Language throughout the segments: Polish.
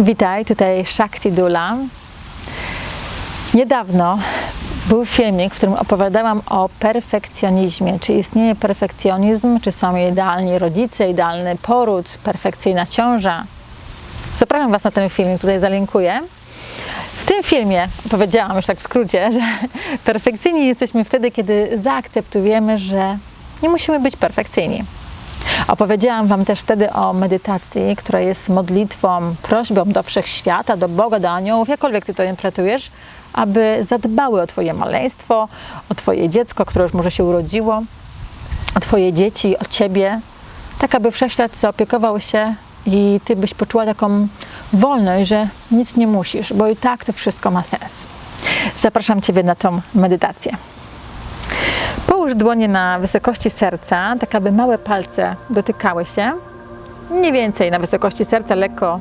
Witaj, tutaj Shakti Dula. Niedawno był filmik, w którym opowiadałam o perfekcjonizmie. Czy istnieje perfekcjonizm, czy są idealni rodzice, idealny poród, perfekcyjna ciąża. Zapraszam Was na ten filmik, tutaj zalinkuję. W tym filmie powiedziałam już tak w skrócie, że perfekcyjni jesteśmy wtedy, kiedy zaakceptujemy, że nie musimy być perfekcyjni. Opowiedziałam Wam też wtedy o medytacji, która jest modlitwą, prośbą do wszechświata, do Boga, do aniołów, jakkolwiek Ty to interpretujesz, aby zadbały o Twoje maleństwo, o Twoje dziecko, które już może się urodziło, o Twoje dzieci, o Ciebie, tak aby wszechświat zaopiekował się i Ty byś poczuła taką wolność, że nic nie musisz, bo i tak to wszystko ma sens. Zapraszam Ciebie na tą medytację. Połóż dłonie na wysokości serca, tak aby małe palce dotykały się. Mniej więcej na wysokości serca, lekko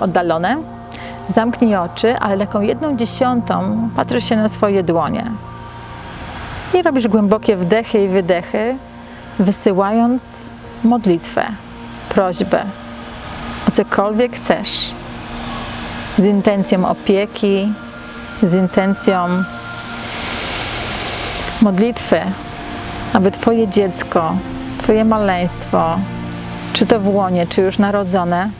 oddalone. Zamknij oczy, ale taką jedną dziesiątą patrzysz się na swoje dłonie. I robisz głębokie wdechy i wydechy, wysyłając modlitwę, prośbę o cokolwiek chcesz. Z intencją opieki, z intencją modlitwy, aby Twoje dziecko, Twoje maleństwo, czy to w łonie, czy już narodzone,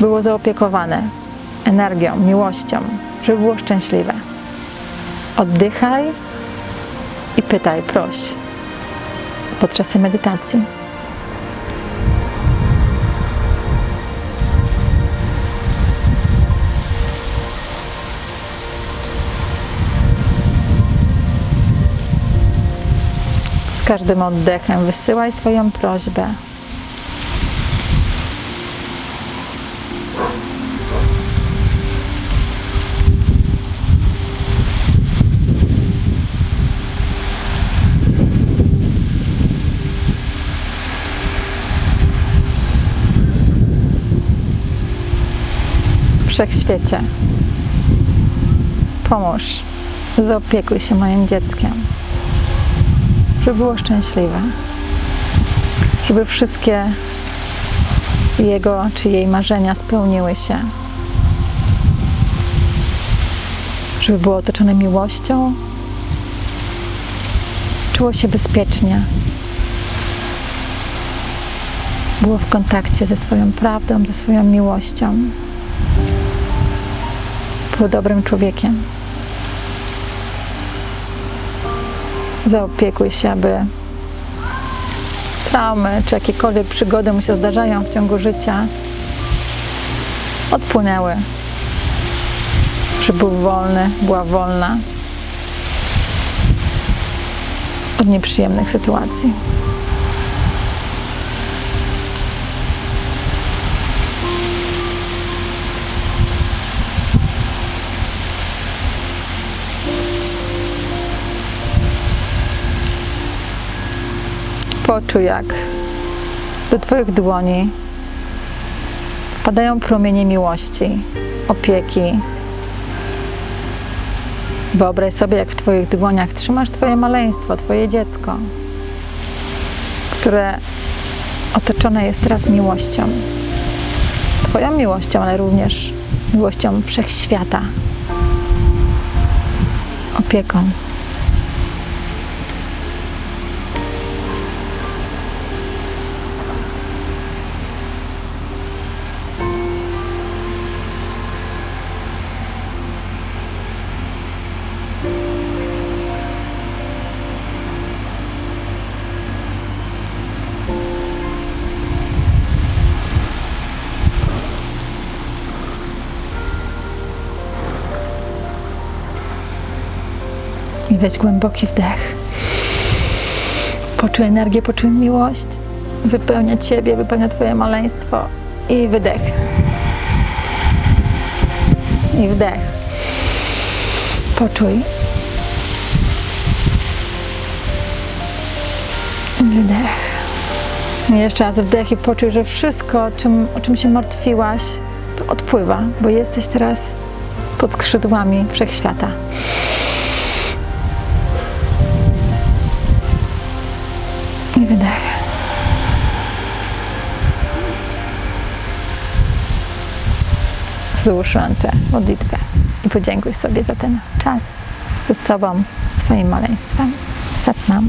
było zaopiekowane energią, miłością, żeby było szczęśliwe. Oddychaj i pytaj, proś podczas tej medytacji. Każdym oddechem. Wysyłaj swoją prośbę. Wszechświecie, pomóż, zaopiekuj się moim dzieckiem żeby było szczęśliwe, żeby wszystkie jego czy jej marzenia spełniły się, żeby było otoczone miłością, czuło się bezpiecznie, było w kontakcie ze swoją prawdą, ze swoją miłością, było dobrym człowiekiem. Zaopiekuj się, aby traumy czy jakiekolwiek przygody mu się zdarzają w ciągu życia odpłynęły. Żeby był wolny, była wolna od nieprzyjemnych sytuacji. Poczuj, jak do Twoich dłoni wpadają promienie miłości, opieki. Wyobraź sobie, jak w Twoich dłoniach trzymasz Twoje maleństwo, Twoje dziecko, które otoczone jest teraz miłością. Twoją miłością, ale również miłością wszechświata, opieką. Weź głęboki wdech. Poczuj energię, poczuj miłość. Wypełnia Ciebie, wypełnia Twoje maleństwo. I wydech. I wdech. Poczuj. Wydech. I jeszcze raz wdech i poczuj, że wszystko, czym, o czym się martwiłaś, to odpływa, bo jesteś teraz pod skrzydłami wszechświata. Ręce, modlitwę i podziękuj sobie za ten czas ze sobą, z Twoim maleństwem. Satnam.